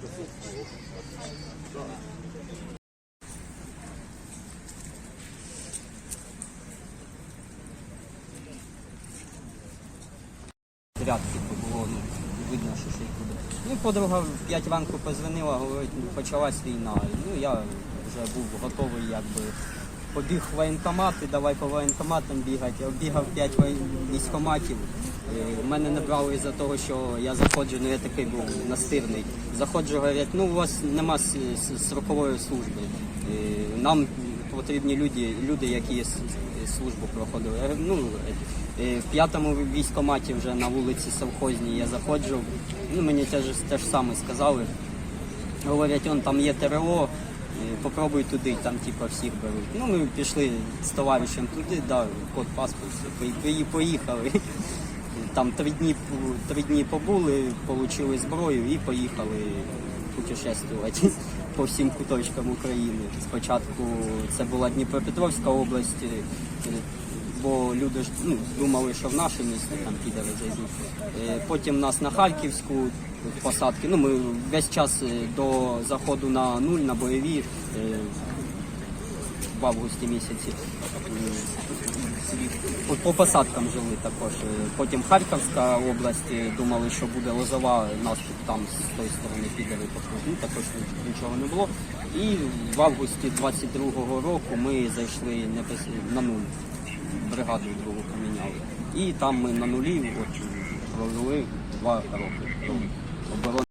Рядки було, ну, видно, що ще й куди. Ну, подруга в 5 ранку позвонила, говорить, ну, почалась війна. Ну, я вже був готовий, якби побіг в воєнкомат і давай по воєнкоматам бігати. Я оббігав 5 військкоматів. Е, Мене не брали із-за того, що я заходжу, ну я такий був настирний. Заходжу, говорять, ну у вас нема с- с- служби. Е, Нам потрібні люди, люди, які службу проходили. Ну, е, в п'ятому військкоматі вже на вулиці Совхозній я заходжу. Ну, мені теж те ж саме сказали. Говорять, он там є ТРО, попробуй туди, там типа всіх беруть. Ну, ми пішли з товаришем туди, дав код паспорт, поїхали. Там три дні, три дні побули, отримали зброю і поїхали путешествувати по всім куточкам України. Спочатку це була Дніпропетровська область, е, бо люди ж ну, думали, що в наше місто там підери зайдуть. Е, Потім нас на Харківську посадки. Ну, ми весь час е, до заходу на нуль, на бойові. В августі місяці. По, по посадкам жили також. Потім Харківська область, думали, що буде лозова наступ там з тої сторони підери поход. Ну, також нічого не було. І в августі 22-го року ми зайшли на нуль. Бригаду другу поміняли. І там ми на нулі от, провели два роки оборони.